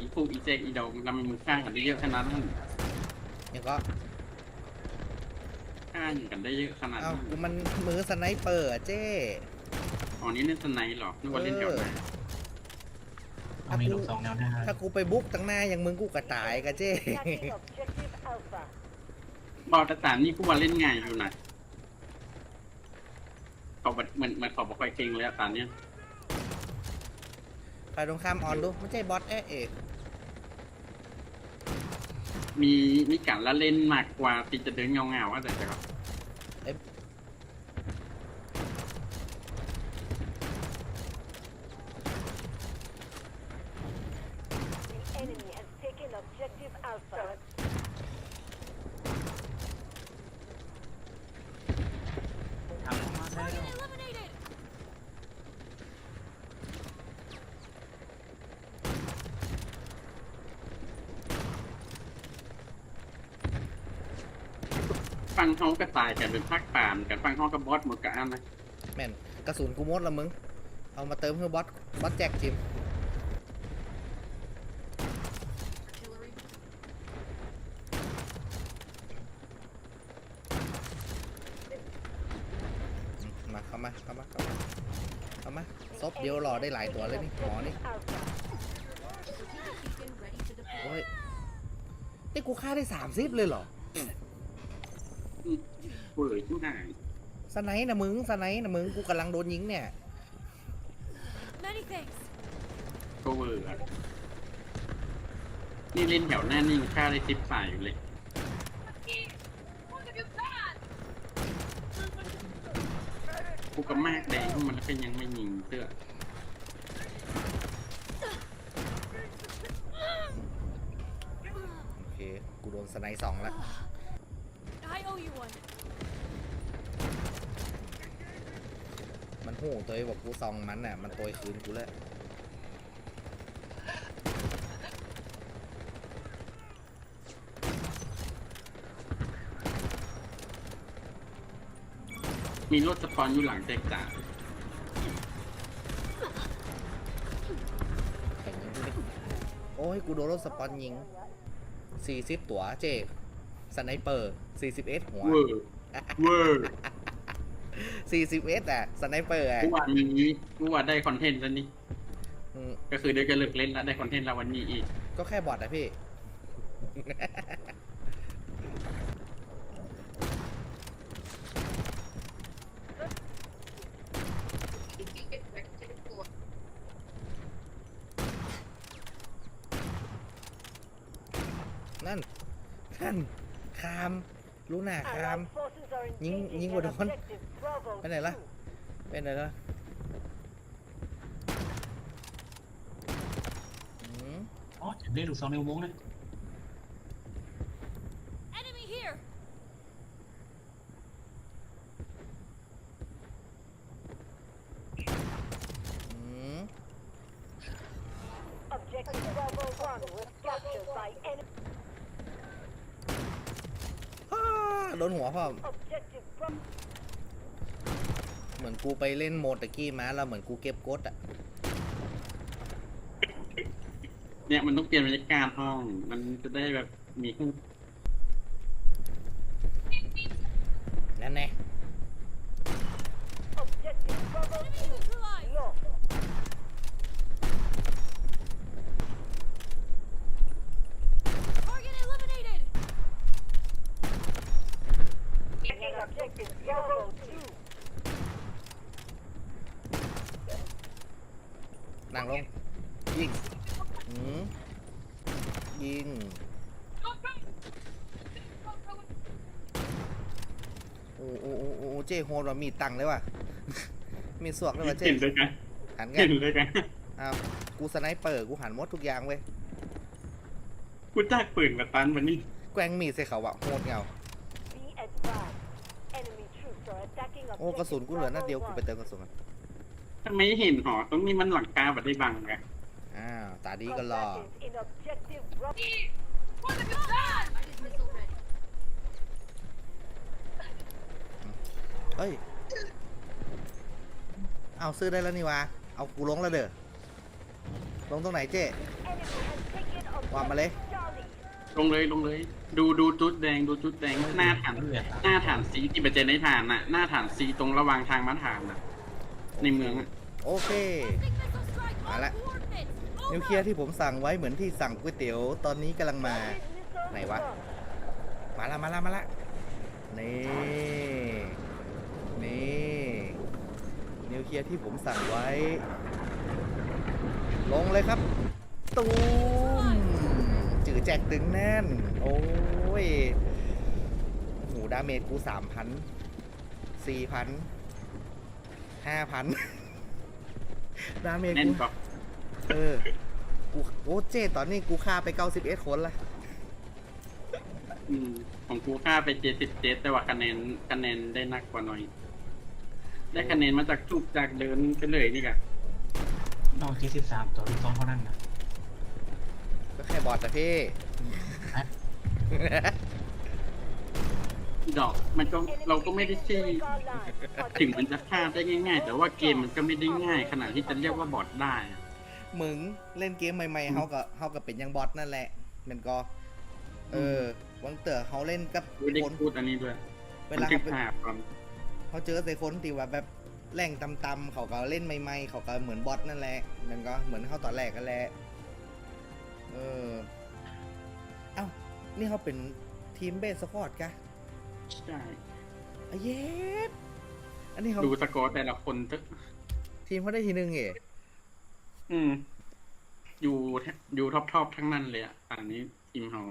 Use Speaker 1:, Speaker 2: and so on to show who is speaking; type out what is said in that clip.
Speaker 1: อีฟูอีเจกอีดองทำไมมึงฆ่ากันได้เยอะขนาดนั้น
Speaker 2: ยังก็
Speaker 1: ฆ่ากันได้เยอะขนาด
Speaker 2: เอ้า
Speaker 1: นั้น
Speaker 2: กูมันมือสไนเปอร์อะเจ้
Speaker 1: อ๋อนี่เล่นสไนด์เหรอนึกว่าเล่นแถวไหน
Speaker 3: เอามีลูกสองแนวหน้า
Speaker 2: ถ้ากูไปบุกตั้งหน้าอย่างมึงกูกระตายกะเจ้
Speaker 4: Attacking objective Alpha.
Speaker 1: บอกแต่ตามนี่กูว่าเล่นง่ายอยู่นะเขาแบบเหมือนเหมือนเขาบอกไปเก่งเลยอะตอนเนี้ย
Speaker 2: ไปตรงข้ามออนดูไม่ใช่บอสเอ๊ะเอก
Speaker 1: มีมีการละเล่นมากกว่าที่จะเดินเงาเงาๆอะไรแต่ก็
Speaker 4: The enemy has taken objective Alpha.
Speaker 3: ทำมาได้แล้ว
Speaker 1: ฟังเขาก็ตายกันเป็นภาคตามกันฟังเขาก็บอสหมดกันนะ
Speaker 2: แม่นกระสุนกูหมดละมึง เอามาเติมเพื่อบอสบอสแจ็คจิมมาเข้ามาเข้ามาเข้ามาเข้ามาซบเดียวรอได้หลายตัวเลยนี่หมอนี่โอ้ยนี่กูฆ่าได้สามสิบเลยเหรอ
Speaker 1: เลยที่ไหน
Speaker 2: สไนป์นะมึงสไนป์นะมึงกูกำลังโดนยิงเนี่ย
Speaker 5: Many thanks.
Speaker 1: ก็เวอร์อะนี่เล่นแถวหน้านี่ฆ่าได้สิบสายอยู่เลย กูก็มากแดงมันก็ยังไม่ยิงเตื้อ
Speaker 2: โอเคกูโดนสไนป์สองแล้ว
Speaker 5: I owe you one.
Speaker 2: มันหูตัวเองบอกกูซองมันน่ะ มันโตยคืนกูแล้ว
Speaker 1: มีรถสปอนอยู่หลังแจกจ่า
Speaker 2: แข่งยิงกูดิโอ้ย กูโดนรถสปอนยิงสี่สิบตัวเจ๊ สไนเปอร์สี่สิบเอสหัว
Speaker 1: เวอร์เวอร์
Speaker 2: สี่สิบเอสอะสไนเปอร์อะ
Speaker 1: กูว่านี้กูว่าได้คอนเทนต์แล้วนี่
Speaker 2: อืม
Speaker 1: ก็คือเดี๋ยวจะเลิกเล่นแล้วได้คอนเทนต์แล้ววันนี้อีก
Speaker 2: ก็แค่บอทนะพี่ นั่น นั่นคามลูนาครามยิ
Speaker 4: ง
Speaker 2: ยิ
Speaker 4: ง
Speaker 2: กว่า
Speaker 4: โด
Speaker 2: นไปไหนล่ะไปไหนล่ะอ๋
Speaker 3: อเด็นได้ลูกซองในอุโมงค์เล
Speaker 5: ย here.
Speaker 2: อืม
Speaker 4: Objective Bravo one was captured by enemy.
Speaker 2: อ้า โดนหัวพ่อม
Speaker 4: Objective Bravo.
Speaker 2: เหมือนกูไปเล่นโหมดตะกี้มาแล้วเหมือนกูเก็บกดอะ
Speaker 1: เนี่ยมันต้องเปลี่ยนบรรยากาศห้อง มันจะได้แบบมีขึ้น
Speaker 2: นั่นแน่
Speaker 4: Objective Bravo two.
Speaker 5: Neutralized.
Speaker 4: Lost.
Speaker 5: Target eliminated.
Speaker 4: Taking objective Bravo two.
Speaker 2: นั่งลง ยิงอืม ยิง โอ้โอ้โอ้โอ้เจ้โหดว่ามีตังค์เลยว่ะ มีสวกเลยว่ะเจ้
Speaker 1: เห็นเลยกัน
Speaker 2: หันกั
Speaker 1: เห็
Speaker 2: น
Speaker 1: นเลยกัน
Speaker 2: อ้าวกูสไนเปอร์กูหันหมดทุกอย่างเว้ย
Speaker 1: กูจ้างปืนมาตันวันนี้
Speaker 2: แกว้งมีดใส่เขาอะโหดเงา
Speaker 4: Be advised. Enemy troops are attacking
Speaker 2: โอ้กระสุน
Speaker 4: objective
Speaker 2: กูเหลือนัด
Speaker 4: Bravo
Speaker 2: เดียวกูไป
Speaker 4: one.
Speaker 2: เติมกระสุนก่อน
Speaker 1: ทำไมเห็นหอตรงนี้มันหลังคาแบบได้บังไง
Speaker 2: อ้าว ตาดีก็รอ
Speaker 4: Combatants in objective Bravo.
Speaker 2: เฮ้ย เอาซื้อได้แล้วนี่วะ เอากูลงแล้วเด้อ ลงตรงไหนเจ้
Speaker 4: Enemy has taken
Speaker 2: ว่ามาเลย
Speaker 1: ลงเลยลงเลย ดูดูจุดแดงดูจุดแดงหน้าฐาน
Speaker 3: เลือด
Speaker 1: หน้าฐานซีที่เป็นเจนในฐานน่ะหน้าฐานซีตรงระหว่างทางมาฐานน่ะในเมืองอะ
Speaker 2: โอเค
Speaker 5: Big missile strike on
Speaker 2: Ala.
Speaker 5: coordinates.
Speaker 2: นิวเคลียร์ที่ผมสั่งไว้เหมือนที่สั่งก๋วยเตี๋ยวตอนนี้กำลังมา ไหนวะ มาละมาละมาละนี่นี่นิวเคลียร์ที่ผมสั่งไว้ ลงเลยครับ ตูมจือแจกตึงแน่น โอ้ยโอ้โหดาเมจกูสามพันสี่พันห้าพันดาเมจ
Speaker 1: แน่น
Speaker 2: กู
Speaker 1: กว่า
Speaker 2: เออ กูโอ้เจตอนนี้กูฆ่าไปเก้าสิบเอ็ดคนละ
Speaker 1: อืมของกูค่าไปเจ็ดสิบเจ็ดแต่ว่าคะแนนคะแนนได้นักกว่าหน่อย ได้คะแนนมาจากจุกจากเดินไปเลยนี่กะ
Speaker 3: นอกที่สิบสามตัวลูกซองเท่านั้นนะ
Speaker 2: ก็แค่บอดแต่พี่
Speaker 1: ดอก มันก็เราก็ไม่ได้ใช่ถึงมันจะฆ่าได้ง่าย ๆ แต่ว่าเกมมันก็ไม่ได้ง่าย ขนาดที่จะเรียกว่าบอทได้อะ
Speaker 2: มึงเล่นเกมใหม่ๆเฮาก็เฮาก็เป็นอยังบอทนั่นแหละแมันก็ เออวังเต๋อเขาเล่นกับ
Speaker 1: ไม่ได้
Speaker 2: คน
Speaker 1: พูดอันนี้ด้วย
Speaker 2: เวลา
Speaker 1: บันทึ
Speaker 2: เขา
Speaker 1: ก
Speaker 2: ไป
Speaker 1: ภาพก่อน
Speaker 2: เขาเจอแต่คนที่ว่าแบบแรงตำๆเขาก็เล่นใหม่ๆเขาก็เหมือนบอทนั่นแหละแมันก็เหมือนเขาตอนแรกกันแหละเออเอ้านี่เขาเป็นทีมเบสสปอร์ตกะ
Speaker 1: ใช่
Speaker 2: อะเย็ดอันนี้เขา
Speaker 1: ดูสกอร์แต่ละคนเถอะ
Speaker 2: ทีมเขาได้ทีหนึ่งเหรอ
Speaker 1: อืม อยู่อยู่ท็อปทอปทั้งนั้นเลยอะอันนี้ทีมเฮา